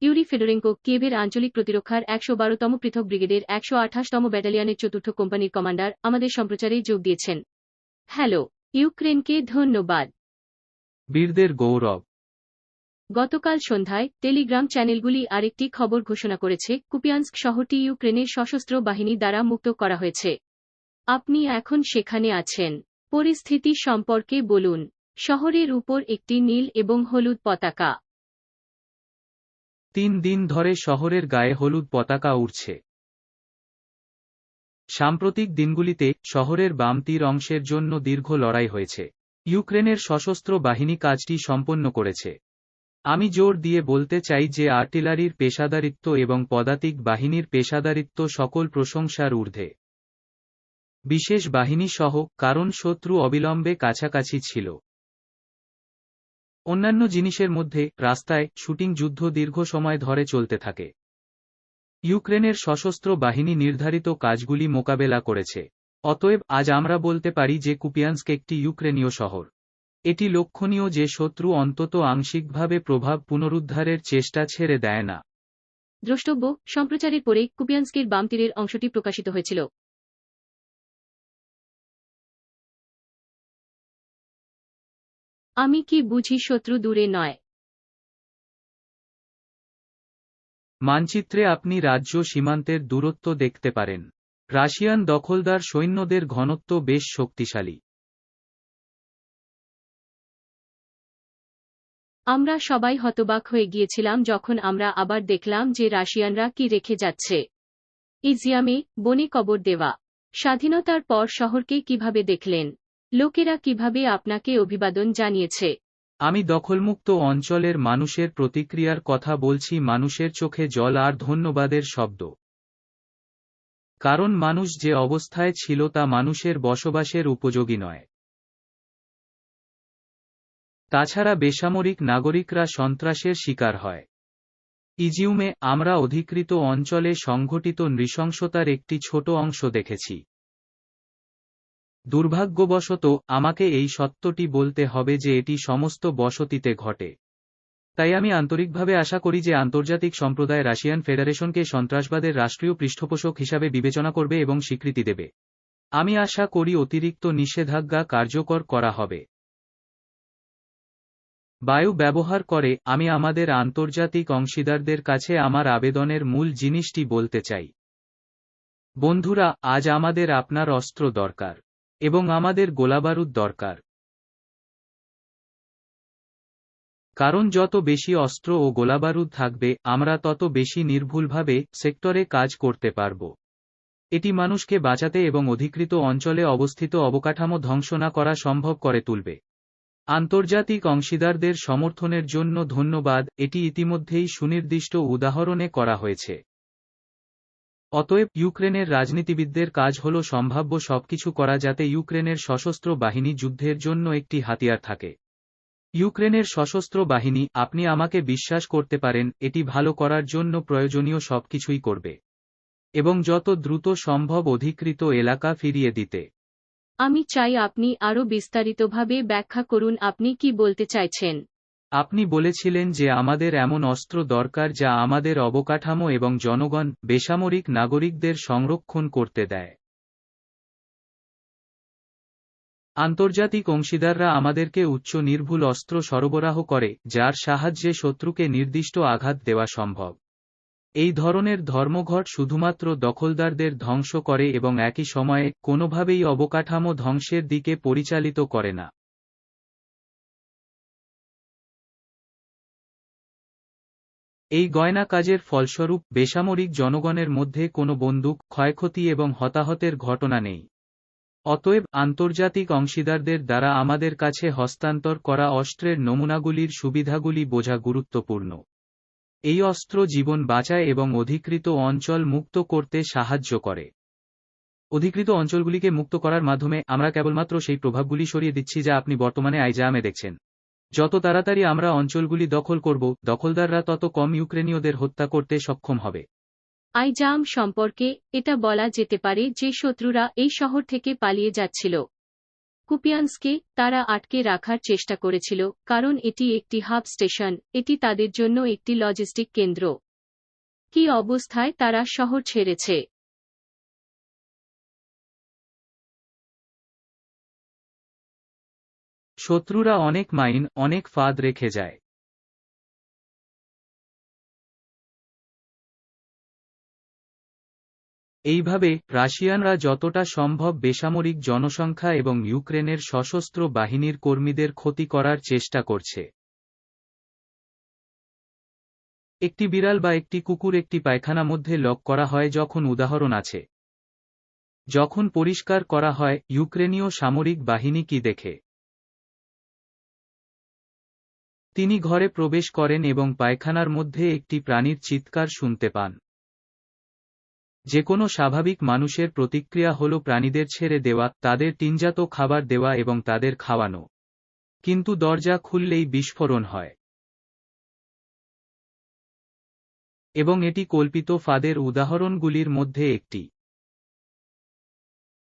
Yuri ফেডোরেঙ্কো কিয়েভের আঞ্চলিক প্রতিরক্ষার একশো বারোতম পৃথক ব্রিগেডের একশো আঠাশতম ব্যাটালিয়নের চতুর্থ কোম্পানির কমান্ডার আমাদের সম্প্রচারে যোগ দিয়েছেন। হ্যালো ইউক্রেনকে ধন্যবাদ। বীরদের গৌরব। গতকাল সন্ধ্যায় টেলিগ্রাম চ্যানেলগুলি আরেকটি খবর ঘোষণা করেছে কুপিয়ান্স্ক শহরটি ইউক্রেনের সশস্ত্র বাহিনী দ্বারা মুক্ত করা হয়েছে। আপনি এখন সেখানে আছেন। পরিস্থিতি সম্পর্কে বলুন। শহরের উপর একটি নীল এবং হলুদ পতাকা। তিন দিন ধরে শহরের গায়ে হলুদ পতাকা উড়ছে। সাম্প্রতিক দিনগুলিতে, শহরের বাম তীর অংশের জন্য দীর্ঘ লড়াই হয়েছে। ইউক্রেনের সশস্ত্র বাহিনী কাজটি সম্পন্ন করেছে। আমি জোর দিয়ে বলতে চাই যে আর্টিলারির পেশাদারিত্ব এবং পদাতিক বাহিনীর পেশাদারিত্ব সকল প্রশংসার ঊর্ধ্বে। বিশেষ বাহিনী সহ কারণ শত্রু অবিলম্বে কাছাকাছি ছিল। অন্যান্য জিনিসের মধ্যে রাস্তায় শুটিং যুদ্ধ দীর্ঘ সময় ধরে চলতে থাকে। ইউক্রেনের সশস্ত্র বাহিনী নির্ধারিত কাজগুলি মোকাবেলা করেছে। অতএব আজ আমরা বলতে পারি যে কুপিয়ান্স্ক একটি ইউক্রেনীয় শহর। এটি লক্ষণীয় যে শত্রু অন্তত আংশিকভাবে প্রভাব পুনরুদ্ধারের চেষ্টা ছেড়ে দেয় না। দ্রষ্টব্য, সম্প্রচারের পরে কুপিয়ান্স্কের বাম তীরের অংশটি প্রকাশিত হয়েছিল। আমি কি বুঝি শত্রু দূরে নয়? মানচিত্রে আপনি রাজ্য সীমান্তের দূরত্ব দেখতে পারেন। রাশিয়ান দখলদার সৈন্যদের ঘনত্ব বেশ শক্তিশালী। আমরা সবাই হতবাক হয়ে গিয়েছিলাম যখন আমরা আবার দেখলাম যে রাশিয়ানরা কি রেখে যাচ্ছে। ইজিয়ামে বনে কবর দেওয়া। স্বাধীনতার পর শহরকে কীভাবে দেখলেন? লোকেরা কীভাবে আপনাকে অভিবাদন জানিয়েছে? আমি দখলমুক্ত অঞ্চলের মানুষের প্রতিক্রিয়ার কথা বলছি, মানুষের চোখে জল আর ধন্যবাদের শব্দ। কারণ মানুষ যে অবস্থায় ছিল তা মানুষের বসবাসের উপযোগী নয়। তাছাড়া বেসামরিক নাগরিকরা সন্ত্রাসের শিকার হয়। ইজিউমে আমরা অধিকৃত অঞ্চলে সংঘটিত নৃশংসতার একটি ছোট অংশ দেখেছি। দুর্ভাগ্যবশত, আমাকে এই সত্যটি বলতে হবে যে এটি সমস্ত বসতিতে ঘটে। তাই আমি আন্তরিকভাবে আশা করি যে আন্তর্জাতিক সম্প্রদায় রাশিয়ান ফেডারেশনকে সন্ত্রাসবাদের রাষ্ট্রীয় পৃষ্ঠপোষক হিসাবে বিবেচনা করবে এবং স্বীকৃতি দেবে। আমি আশা করি অতিরিক্ত নিষেধাজ্ঞা কার্যকর করা হবে। বায়ু ব্যবহার করে আমি আমাদের আন্তর্জাতিক অংশীদারদের কাছে আমার আবেদনের মূল জিনিসটি বলতে চাই। বন্ধুরা, আজ আমাদের আপনার অস্ত্র দরকার। এবং আমাদের গোলাবারুদ দরকার। কারণ যত বেশি অস্ত্র ও গোলাবারুদ থাকবে, আমরা তত বেশি নির্ভুলভাবে সেক্টরে কাজ করতে পারব। এটি মানুষকে বাঁচাতে এবং অধিকৃত অঞ্চলে অবস্থিত অবকাঠামো ধ্বংস না করা সম্ভব করে তুলবে। আন্তর্জাতিক অংশীদারদের সমর্থনের জন্য ধন্যবাদ, এটি ইতিমধ্যেই সুনির্দিষ্ট উদাহরণে করা হয়েছে। অতএব ইউক্রেনের রাজনীতিবিদদের কাজ হল সম্ভাব্য সবকিছু করা যাতে ইউক্রেনের সশস্ত্র বাহিনী যুদ্ধের জন্য একটি হাতিয়ার থাকে। ইউক্রেনের সশস্ত্র বাহিনী, আপনি আমাকে বিশ্বাস করতে পারেন, এটি ভালো করার জন্য প্রয়োজনীয় সবকিছুই করবে। এবং যত দ্রুত সম্ভব অধিকৃত এলাকা ফিরিয়ে দিতে। আমি চাই আপনি আরও বিস্তারিতভাবে ব্যাখ্যা করুন, আপনি কি বলতে চাইছেন? আপনি বলেছিলেন যে আমাদের এমন অস্ত্র দরকার যা আমাদের অবকাঠামো এবং জনগণ, বেসামরিক নাগরিকদের সংরক্ষণ করতে দেয়। আন্তর্জাতিক অংশীদাররা আমাদেরকে উচ্চ নির্ভুল অস্ত্র সরবরাহ করে, যার সাহায্যে শত্রুকে নির্দিষ্ট আঘাত দেওয়া সম্ভব। এই ধরনের ধর্মঘট শুধুমাত্র দখলদারদের ধ্বংস করে এবং একই সময়ে কোনোভাবেই অবকাঠামো ধ্বংসের দিকে পরিচালিত করে না। এই গয়না কাজের ফলস্বরূপ বেসামরিক জনগণের মধ্যে কোনো বন্দুক, ক্ষয়ক্ষতি এবং হতাহতের ঘটনা নেই। অতএব আন্তর্জাতিক অংশীদারদের দ্বারা আমাদের কাছে হস্তান্তর করা অস্ত্রের নমুনাগুলির সুবিধাগুলি বোঝা গুরুত্বপূর্ণ। এই অস্ত্র জীবন বাঁচায় এবং অধিকৃত অঞ্চল মুক্ত করতে সাহায্য করে। অধিকৃত অঞ্চলগুলিকে মুক্ত করার মাধ্যমে আমরা কেবলমাত্র সেই প্রভাবগুলি সরিয়ে দিচ্ছি যা আপনি বর্তমানে আইজামে দেখছেন। যত তাড়াতাড়ি আমরা অঞ্চলগুলি দখল করব, দখলদাররা তত কম ইউক্রেনীয়দের হত্যা করতে সক্ষম হবে। আইজাম সম্পর্কে এটা বলা যেতে পারে যে শত্রুরা এই শহর থেকে পালিয়ে যাচ্ছিল। কুপিয়ান্সকে তারা আটকে রাখার চেষ্টা করেছিল, কারণ এটি একটি হাব স্টেশন, এটি তাদের জন্য একটি লজিস্টিক কেন্দ্র। কি অবস্থায় তারা শহর ছেড়েছে? শত্রুরা অনেক মাইন, অনেক ফাঁদ রেখে যায়। এইভাবে, রাশিয়ানরা যতটা সম্ভব বেসামরিক জনসংখ্যা এবং ইউক্রেনের সশস্ত্র বাহিনীর কর্মীদের ক্ষতি করার চেষ্টা করছে। একটি বিড়াল বা একটি কুকুর একটি পায়খানা মধ্যে লক করা হয় যখন উদাহরণ আছে। যখন পরিষ্কার করা হয়, ইউক্রেনীয় সামরিক বাহিনী কি দেখে? তিনি ঘরে প্রবেশ করেন এবং পায়খানার মধ্যে একটি প্রাণীর চিৎকার শুনতে পান। যে কোনো স্বাভাবিক মানুষের প্রতিক্রিয়া হল প্রাণীদের ছেড়ে দেওয়া, তাদের টিনজাত খাবার দেওয়া এবং তাদের খাওয়ানো। কিন্তু দরজা খুললেই বিস্ফোরণ হয়। এবং এটি কল্পিত ফাদের উদাহরণগুলির মধ্যে একটি।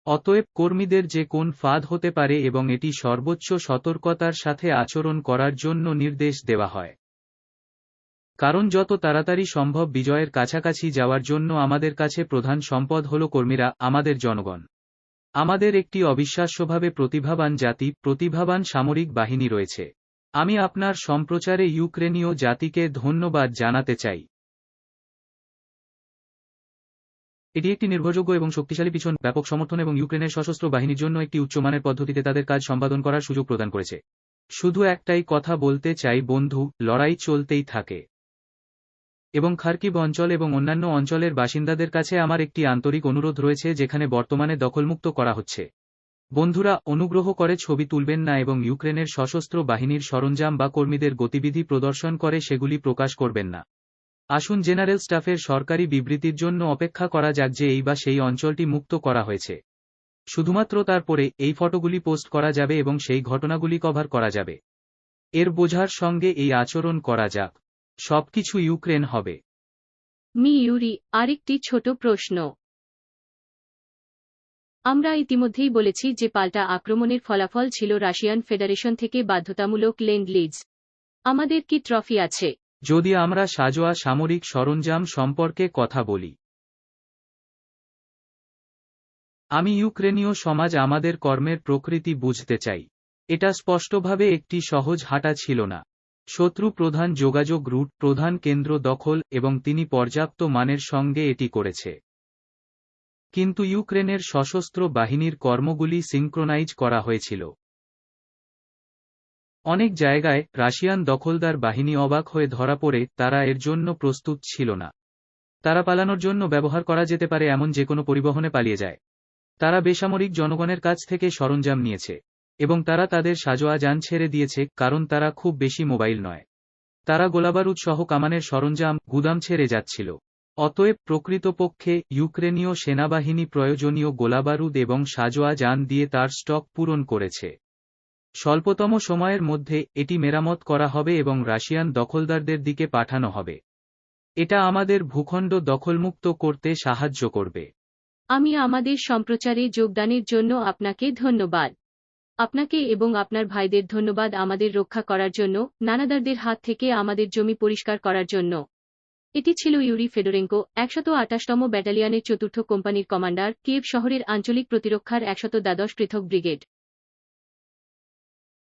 অতএব কর্মীদের যে কোন ফাঁদ হতে পারে এবং এটি সর্বোচ্চ সতর্কতার সাথে আচরণ করার জন্য নির্দেশ দেওয়া হয়। কারণ যত তাড়াতাড়ি সম্ভব বিজয়ের কাছাকাছি যাওয়ার জন্য আমাদের কাছে প্রধান সম্পদ হল কর্মীরা, আমাদের জনগণ। আমাদের একটি অবিশ্বাস্যভাবে প্রতিভাবান জাতি, প্রতিভাবান সামরিক বাহিনী রয়েছে। আমি আপনার সম্প্রচারে ইউক্রেনীয় জাতিকে ধন্যবাদ জানাতে চাই। এটি একটি নির্ভরযোগ্য এবং শক্তিশালী পিছন ব্যাপক সমর্থন এবং ইউক্রেনের সশস্ত্র বাহিনীর জন্য একটি উচ্চমানের পদ্ধতিতে তাদের কাজ সম্পাদন করার সুযোগ প্রদান করেছে। শুধু একটাই কথা বলতে চাই, বন্ধু, লড়াই চলতেই থাকে। এবং খার্কিব অঞ্চল এবং অন্যান্য অঞ্চলের বাসিন্দাদের কাছে আমার একটি আন্তরিক অনুরোধ রয়েছে, যেখানে বর্তমানে দখলমুক্ত করা হচ্ছে। বন্ধুরা, অনুগ্রহ করে ছবি তুলবেন না এবং ইউক্রেনের সশস্ত্র বাহিনীর সরঞ্জাম বা কর্মীদের গতিবিধি প্রদর্শন করে সেগুলি প্রকাশ করবেন না। আসুন জেনারেল স্টাফের সরকারি বিবৃতির জন্য অপেক্ষা করা যাক যে এই বা সেই অঞ্চলটি মুক্ত করা হয়েছে। শুধুমাত্র তারপরে এই ফটোগুলি পোস্ট করা যাবে এবং সেই ঘটনাগুলি কভার করা যাবে। এর বোঝার সঙ্গে এই আচরণ করা যাক। সবকিছু ইউক্রেন হবে। মি ইউরি, আরেকটি ছোট প্রশ্ন। আমরা ইতিমধ্যেই বলেছি যে পাল্টা আক্রমণের ফলাফল ছিল রাশিয়ান ফেডারেশন থেকে বাধ্যতামূলক লেন্ড লিজ আমাদের কি ট্রফি আছে? যদি আমরা সাজোয়া সামরিক সরঞ্জাম সম্পর্কে কথা বলি। আমি ইউক্রেনীয় সমাজ আমাদের কর্মের প্রকৃতি বুঝতে চাই। এটা স্পষ্টভাবে একটি সহজ হাঁটা ছিল না। শত্রু প্রধান যোগাযোগ রুট, প্রধান কেন্দ্র দখল, এবং তিনি পর্যাপ্ত মানের সঙ্গে এটি করেছে। কিন্তু ইউক্রেনের সশস্ত্র বাহিনীর কর্মগুলি সিঙ্ক্রোনাইজ করা হয়েছিল। অনেক জায়গায় রাশিয়ান দখলদার বাহিনী অবাক হয়ে ধরা পড়ে, তারা এর জন্য প্রস্তুত ছিল না। তারা পালানোর জন্য ব্যবহার করা যেতে পারে এমন যে কোনো পরিবহনে পালিয়ে যায়। তারা বেসামরিক জনগণের কাছ থেকে সরঞ্জাম নিয়েছে, এবং তারা তাদের সাজোয়া যান ছেড়ে দিয়েছে, কারণ তারা খুব বেশি মোবাইল নয়। তারা গোলাবারুদ সহ কামানের সরঞ্জাম, গুদাম ছেড়ে যাচ্ছিল। অতএব প্রকৃতপক্ষে ইউক্রেনীয় সেনাবাহিনী প্রয়োজনীয় গোলাবারুদ এবং সাজোয়া যান দিয়ে তার স্টক পূরণ করেছে। স্বল্পতম সময়ের মধ্যে এটি মেরামত করা হবে এবং রাশিয়ান দখলদারদের দিকে পাঠানো হবে। এটা আমাদের ভূখণ্ড দখলমুক্ত করতে সাহায্য করবে। আমি আমাদের সম্প্রচারে যোগদানের জন্য আপনাকে ধন্যবাদ। আপনাকে এবং আপনার ভাইদের ধন্যবাদ আমাদের রক্ষা করার জন্য, নানাদারদের হাত থেকে আমাদের জমি পরিষ্কার করার জন্য। এটি ছিল ইউরি ফেডোরেঙ্কো, একশত আটাশতম ব্যাটালিয়নের চতুর্থ কোম্পানির কমান্ডার, কিয়েভ শহরের আঞ্চলিক প্রতিরক্ষার একশত দ্বাদশ পৃথক ব্রিগেড।